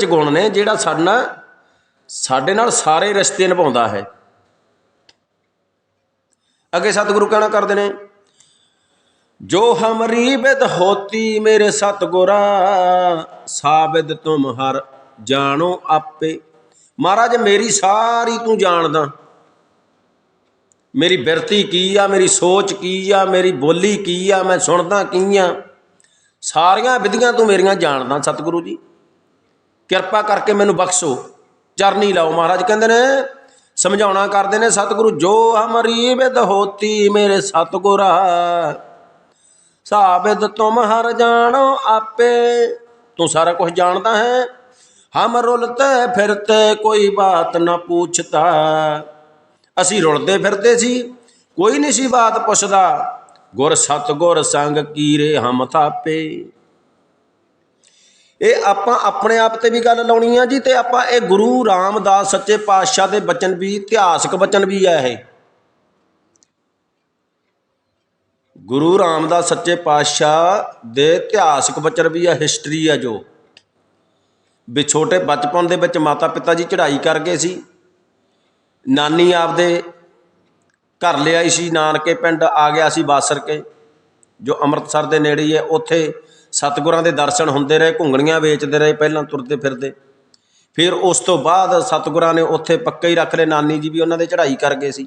ਵਿੱਚ ਗੁਣ ਨੇ, ਜਿਹੜਾ ਸਾਡਾ ਸਾਡੇ ਨਾਲ ਸਾਰੇ ਰਿਸ਼ਤੇ ਨਿਭਾਉਂਦਾ ਹੈ। ਅੱਗੇ ਸਤਿਗੁਰੂ ਕਹਿਣਾ ਕਰਦੇ ਨੇ, ਜੋ ਹਮਰੀ ਬਿਦ ਹੋਤੀ ਮੇਰੇ ਸਤਗੁਰਾ ਸਾਬਿਦ ਤੁਮ ਹਰ ਜਾਣੋ ਆਪੇ। ਮਹਾਰਾਜ, ਮੇਰੀ ਸਾਰੀ ਤੂੰ ਜਾਣਦਾ। ਮੇਰੀ ਬਿਰਤੀ ਕੀ ਆ, ਮੇਰੀ ਸੋਚ ਕੀ ਆ, ਮੇਰੀ ਬੋਲੀ ਕੀ ਆ, ਮੈਂ ਸੁਣਦਾ ਕੀ ਆ। ਸਾਰੀਆਂ ਵਿਧੀਆਂ ਤੂੰ ਮੇਰੀਆਂ ਜਾਣਦਾ ਸਤਿਗੁਰੂ ਜੀ। ਕਿਰਪਾ ਕਰਕੇ ਮੈਨੂੰ ਬਖਸ਼ੋ। ਚਰਨੀ ਲਾਓ ਮਹਾਰਾਜ, ਕਹਿੰਦੇ ਨੇ, ਸਮਝਾਉਣਾ ਕਰਦੇ ਨੇ, ਸਤਿਗੁਰੂ, ਜੋ ਹਮਰੀ ਵਿਦ ਹੋਤੀ ਮੇਰੇ ਸਤਗੁਰਾ। ਸਾਬਿਦ ਤੁਮ ਹਰ ਜਾਣੋ ਆਪੇ, ਤੂੰ ਸਾਰਾ ਕੁਝ ਜਾਣਦਾ ਹੈ। ਹਮ ਰੁਲਤੇ ਫਿਰਤੇ, ਕੋਈ ਬਾਤ ਨਾ ਪੁੱਛਤਾ ਅਸੀਂ ਰੁਲਦੇ ਫਿਰਦੇ ਸੀ, ਕੋਈ ਨਹੀਂ ਸੀ ਬਾਤ ਪੁੱਛਦਾ। ਗੁਰ ਸਤਗੁਰ ਸੰਗ ਕੀਰੇ ਹਮ ਥਾਪੇ। ਇਹ ਆਪਾਂ ਆਪਣੇ ਆਪ ਤੇ ਵੀ ਗੱਲ ਲਾਉਣੀ ਆ ਜੀ ਤੇ ਆਪਾਂ ਇਹ ਗੁਰੂ ਰਾਮਦਾਸ ਸੱਚੇ ਪਾਤਸ਼ਾਹ ਦੇ ਬਚਨ ਵੀ, ਇਤਿਹਾਸਕ ਬਚਨ ਵੀ ਆ ਇਹ। ਗੁਰੂ ਰਾਮਦਾਸ ਸੱਚੇ ਪਾਤਸ਼ਾਹ ਦੇ ਇਤਿਹਾਸਕ ਬਚਨ ਵੀ ਆ ਹਿਸਟਰੀ ਆ ਜੋ। ਵੀ ਛੋਟੇ ਬਚਪਨ ਦੇ ਵਿੱਚ ਮਾਤਾ ਪਿਤਾ ਜੀ ਚੜ੍ਹਾਈ ਕਰ ਗਏ ਸੀ। ਨਾਨੀ ਆਪਦੇ ਘਰ ਲਿਆਈ ਸੀ, ਨਾਨਕੇ ਪਿੰਡ ਆ ਗਿਆ ਸੀ ਬਾਸਰ ਕੇ, ਜੋ ਅੰਮ੍ਰਿਤਸਰ ਦੇ ਨੇੜੇ ਹੈ, ਉੱਥੇ ਸਤਿਗੁਰਾਂ ਦੇ ਦਰਸ਼ਨ ਹੁੰਦੇ ਰਹੇ, ਘੁੰਗਣੀਆਂ ਵੇਚਦੇ ਰਹੇ, ਪਹਿਲਾਂ ਤੁਰਦੇ ਫਿਰਦੇ। ਫਿਰ ਉਸ ਤੋਂ ਬਾਅਦ ਸਤਿਗੁਰਾਂ ਨੇ ਉੱਥੇ ਪੱਕੇ ਹੀ ਰੱਖ ਲਏ, ਨਾਨੀ ਜੀ ਵੀ ਉਹਨਾਂ ਦੇ ਚੜ੍ਹਾਈ ਕਰ ਗਏ ਸੀ।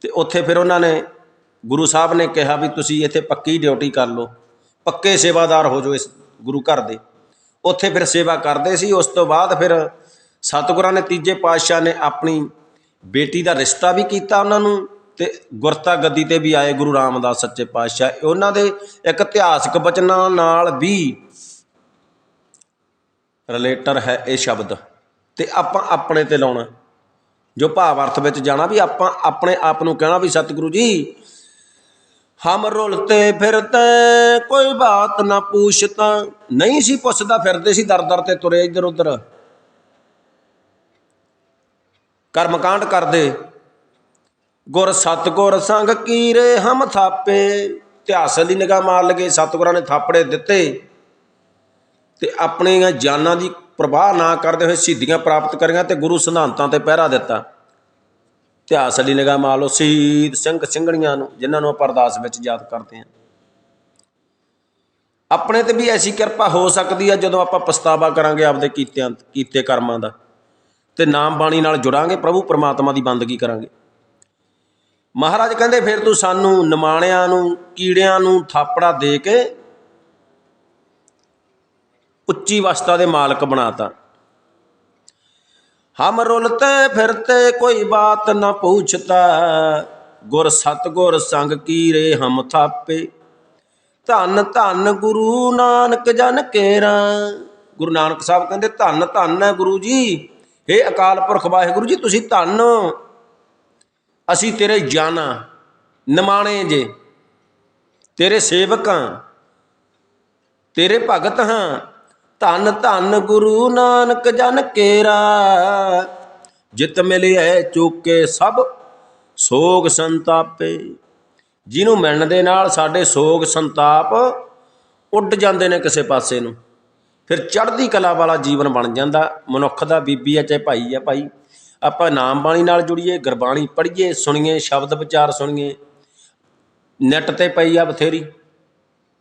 ਤੇ ਉੱਥੇ ਫਿਰ ਉਹਨਾਂ ਨੇ ਗੁਰੂ ਸਾਹਿਬ ਨੇ ਕਿਹਾ ਵੀ ਤੁਸੀਂ ਇੱਥੇ ਪੱਕੀ ਡਿਊਟੀ ਕਰ ਲਓ, ਪੱਕੇ ਸੇਵਾਦਾਰ ਹੋ ਜਾਓ ਇਸ ਗੁਰੂ ਘਰ ਦੇ। ਉੱਥੇ ਫਿਰ ਸੇਵਾ ਕਰਦੇ ਸੀ, ਉਸ ਤੋਂ ਬਾਅਦ ਫਿਰ ਸਤਿਗੁਰਾਂ ਨੇ ਤੀਜੇ ਪਾਤਸ਼ਾਹ ਨੇ ਆਪਣੀ ਬੇਟੀ ਦਾ ਰਿਸ਼ਤਾ ਵੀ ਕੀਤਾ ਉਹਨਾਂ ਨੂੰ। ਤੇ ਗੁਰਤਾ ਗੱਦੀ ਤੇ ਵੀ ਆਏ ਗੁਰੂ ਰਾਮਦਾਸ ਸੱਚੇ ਪਾਤਸ਼ਾਹ। ਉਹਨਾਂ ਦੇ ਇੱਕ ਇਤਿਹਾਸਕ ਬਚਨਾਂ ਨਾਲ ਵੀ ਰਿਲੇਟਰ ਹੈ ਇਹ ਸ਼ਬਦ। ਤੇ ਆਪਾਂ ਆਪਣੇ ਤੇ ਲਾਉਣਾ। ਜੋ ਭਾਵ ਅਰਥ ਵਿੱਚ ਜਾਣਾ ਵੀ ਆਪਾਂ ਆਪਣੇ ਆਪ ਨੂੰ ਕਹਿਣਾ ਵੀ ਸਤਿਗੁਰੂ ਜੀ, ਹਮ ਰੁਲਤੇ ਫਿਰਤੇ, ਕੋਈ ਬਾਤ ਨਾ ਪੁੱਛਤਾ। ਨਹੀਂ ਸੀ ਪੁੱਛਦਾ, ਫਿਰਦੇ ਸੀ ਦਰ ਦਰ ਤੇ ਤੁਰੇ ਇੱਧਰ ਉੱਧਰ ਕਰਮਕਾਂਡ ਕਰਦੇ। ਗੁਰ ਸਤਗੁਰ ਸੰਗ ਕੀਰੇ ਹਮ ਥਾਪੇ। ਇਤਿਹਾਸ ਦੀ ਨਿਗਾਹ ਮਾਰ ਲਗੇ, ਸਤਗੁਰਾਂ ਨੇ ਥਾਪੜੇ ਦਿੱਤੇ ਤੇ ਆਪਣੀਆਂ ਜਾਨਾਂ ਦੀ ਪ੍ਰਵਾਹ ਨਾ ਕਰਦੇ ਹੋਏ ਸਿੱਧੀਆਂ ਪ੍ਰਾਪਤ ਕਰੀਆਂ ਤੇ ਗੁਰੂ ਸਿਧਾਂਤਾਂ ਤੇ ਪਹਿਰਾ ਦਿੱਤਾ। ਇਤਿਹਾਸ ਦੀ ਨਿਗਾਹ ਮਾਰ ਲਓ, ਸ਼ਹੀਦ ਸਿੰਘ ਸਿੰਘਣੀਆਂ ਨੂੰ, ਜਿਨ੍ਹਾਂ ਨੂੰ ਆਪਾਂ ਅਰਦਾਸ ਵਿੱਚ ਯਾਦ ਕਰਦੇ ਹਾਂ। ਆਪਣੇ ਤੇ ਵੀ ਐਸੀ ਕਿਰਪਾ ਹੋ ਸਕਦੀ ਹੈ ਜਦੋਂ ਆਪਾਂ ਪਛਤਾਵਾ ਕਰਾਂਗੇ ਆਪਦੇ ਕੀਤਿਆਂ ਕੀਤੇ ਕਰਮਾਂ ਦਾ ਤੇ ਨਾਮ ਬਾਣੀ ਨਾਲ ਜੁੜਾਂਗੇ, ਪ੍ਰਭੂ ਪਰਮਾਤਮਾ ਦੀ ਬੰਦਗੀ ਕਰਾਂਗੇ। ਮਹਾਰਾਜ ਕਹਿੰਦੇ, ਫਿਰ ਤੂੰ ਸਾਨੂੰ ਨਿਮਾਣਿਆਂ ਨੂੰ, ਕੀੜਿਆਂ ਨੂੰ ਥਾਪੜਾ ਦੇ ਕੇ ਉੱਚੀ ਵਸਤਾ ਦੇ ਮਾਲਕ ਬਣਾਤਾ। ਹਮ ਰੁਲਤੇ ਫਿਰਤੇ ਕੋਈ ਬਾਤ ਨਾ ਪੁੱਛਤਾ, ਗੁਰ ਸਤਗੁਰ ਸੰਗ ਕੀਰੇ ਹਮ ਥਾਪੇ। ਧੰਨ ਧੰਨ ਗੁਰੂ ਨਾਨਕ ਜਨ ਕੇਰਾ। ਗੁਰੂ ਨਾਨਕ ਸਾਹਿਬ ਕਹਿੰਦੇ, ਧੰਨ ਧੰਨ ਹੈ ਗੁਰੂ ਜੀ। हे ਅਕਾਲ ਪੁਰਖ ਵਾਹਿਗੁਰੂ ਜੀ, ਤੁਸੀਂ ਧੰਨ ਅਸੀਂ ਤੇਰੇ ਜਾਨਾ, ਨਿਮਾਣੇ ਜੇ। ਤੇਰੇ ਸੇਵਕ ਹਾਂ ਤੇਰੇ ਭਗਤ ਹਾਂ। ਧੰਨ ਧੰਨ ਗੁਰੂ ਨਾਨਕ ਜਨ ਕੇਰਾ। ਜਿਤ ਮਿਲਿਐ ਚੁੱਕੇ ਸਭ ਸੋਗ ਸੰਤਾਪੇ। ਜਿਹਨੂੰ ਮਿਲਣ ਦੇ ਨਾਲ ਸਾਡੇ ਸੋਗ ਸੰਤਾਪ ਉੱਡ ਜਾਂਦੇ ਨੇ ਕਿਸੇ ਪਾਸੇ ਨੂੰ। ਫਿਰ ਚੜ੍ਹਦੀ ਕਲਾ ਵਾਲਾ ਜੀਵਨ ਬਣ ਜਾਂਦਾ। ਮਨੁੱਖ ਦਾ ਬੀਬੀ ਆ ਚਾਹੇ ਭਾਈ ਆ ਭਾਈ। ਆਪਾਂ ਨਾਮ ਬਾਣੀ ਨਾਲ ਜੁੜੀਏ, ਗੁਰਬਾਣੀ ਪੜ੍ਹੀਏ, ਸੁਣੀਏ, ਸ਼ਬਦ ਵਿਚਾਰ ਸੁਣੀਏ। ਨੈਟ ਤੇ ਪਈ ਆ ਬਥੇਰੀ।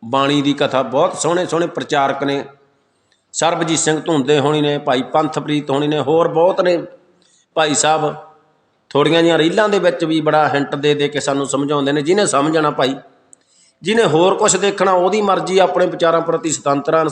ਬਾਣੀ ਦੀ ਕਥਾ ਬਹੁਤ ਸੋਹਣੇ ਸੋਹਣੇ ਪ੍ਰਚਾਰਕ ਨੇ। ਸਰਬਜੀਤ ਸਿੰਘ ਧੁੰਦੇ ਹੋਣੀ ਨੇ, ਭਾਈ ਪੰਥਪ੍ਰੀਤ ਹੋਣੀ ਨੇ, ਹੋਰ ਬਹੁਤ ਨੇ। ਭਾਈ ਸਾਹਿਬ, ਥੋੜੀਆਂ ਜਿਹੀਆਂ ਰੀਲਾਂ ਦੇ ਵਿੱਚ ਵੀ ਬੜਾ ਹਿੰਟ ਦੇ ਦੇ ਕੇ ਸਾਨੂੰ ਸਮਝਾਉਂਦੇ ਨੇ, ਜਿਹਨੇ ਸਮਝਣਾ ਭਾਈ, ਜਿਹਨੇ ਹੋਰ ਕੁਝ ਦੇਖਣਾ, ਉਹਦੀ ਮਰਜ਼ੀ ਆਪਣੇ ਵਿਚਾਰਾਂ ਪ੍ਰਤੀ ਸੁਤੰਤਰ